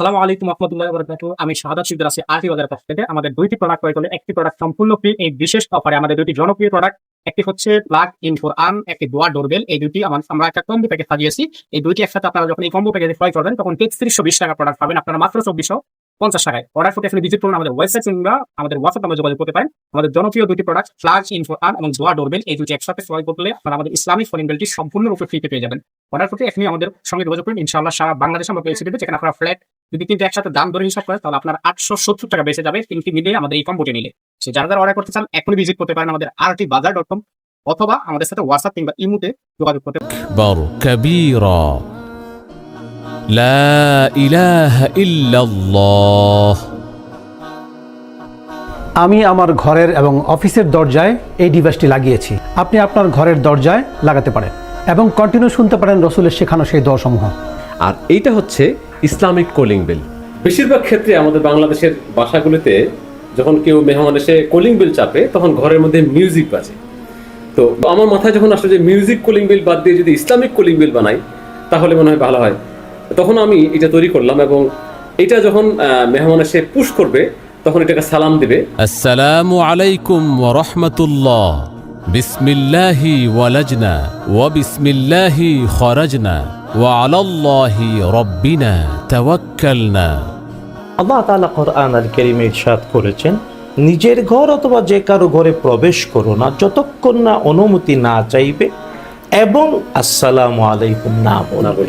আসসালামু আলাইকুম রহমতুল্লাহ বরকাতু। আমি শাহাদাত শিকদার আছি আরটি বাজারের পক্ষ থেকে। আমাদের দুইটি প্রোডাক্ট ক্রয় করলে একটি প্রোডাক্ট সম্পূর্ণ ফ্রি এই বিশেষ অফারে আমাদের দুইটি জনপ্রিয় প্রোডাক্ট একটি হচ্ছে প্লাগ ইন ফর আর্ম একটি দোয়া ডোরবেল এই দুটি আমার একটা কম্বো প্যাকেজ সাজিয়েছি। এই দুইটি একসাথে আপনারা যখন এই কম্বো প্যাকেজে ক্রয় করবেন, তখন তেত্রিশশো বিশ টাকা প্রোডাক্ট পাবেন। আপনারা মাত্র চব্বিশশো পঞ্চাশ টাকায়। অর্ডার করতে এখানে ভিজিট করুন, আমাদের ওয়েবসাইট কিংবা আমাদের হোয়াটসঅ্যাপ নাম্বার যোগাযোগ করতে পারেন। আমাদের জনপ্রিয় দুটি product flag in for arm এবং দোয়া ডোরবেল এই দুটি একসাথে ক্রয় করলে আপনারা আমাদের ইসলামিক ফোন বিলটি সম্পূর্ণরূপে ফ্রিতে পেয়ে যাবেন। অর্ডার করতে এখনই আমাদের সঙ্গে যোগাযোগ করুন। ইনশাআল্লাহ সারা বাংলাদেশে আমরা পেয়েছি যেখানে আপনারা ফ্ল্যাট যদি কিন্তু একসাথে দাম ধরে হিসাব করে তাহলে আপনার আটশো সত্তর টাকা বেঁচে যাবে তিনটি মিলিয়ে আমাদের এই কম্বোটি নিলে সে যারা যারা অর্ডার করতে চান এখনই ভিজিট করতে পারেন আমাদের আরটি বাজার ডট কম অথবা আমাদের সাথে হোয়াটসঅ্যাপ কিংবা ইমুতে যোগাযোগ করতে পারেন أكبر كبيرا لا إله إلا الله আমি আমার ঘরের এবং অফিসের দরজায় এই ডিভাইসটি লাগিয়েছি আপনি আপনার ঘরের দরজায় লাগাতে পারেন এবং কন্টিনিউ শুনতে পারেন রসুলের শেখানো সেই দোয়াসমূহ আর এইটা হচ্ছে ইসলামিক কলিং বিল। বেশিরভাগ ক্ষেত্রে আমাদের বাংলাদেশের বাসাগুলিতে যখন কেউ মেহমান এসে কলিং বিল চাপে, তখন ঘরের মধ্যে মিউজিক বাজে। তো আমার মাথায় যখন আসলে যে মিউজিক কলিং বিল বাদ দিয়ে যদি ইসলামিক কলিং বিল বানাই, তাহলে মনে হয় ভালো হয়। তখন আমি এটা তৈরি করলাম এবং এটা যখন মেহমান এসে পুশ করবে, তখন এটাকে সালাম দিবে। আসসালামু আলাইকুম ওয়া রাহমাতুল্লাহ। বিসমিল্লাহি ওয়ালাজনা ওয়া বিসমিল্লাহি খরাজনা ওয়া আলাল্লাহি রব্বিনা। করেছেন, নিজের ঘর অথবা যে কারও ঘরে প্রবেশ করো না, যতক্ষণ না অনুমতি না চাইবে, এবং আসসালামু আলাইকুম না বলবে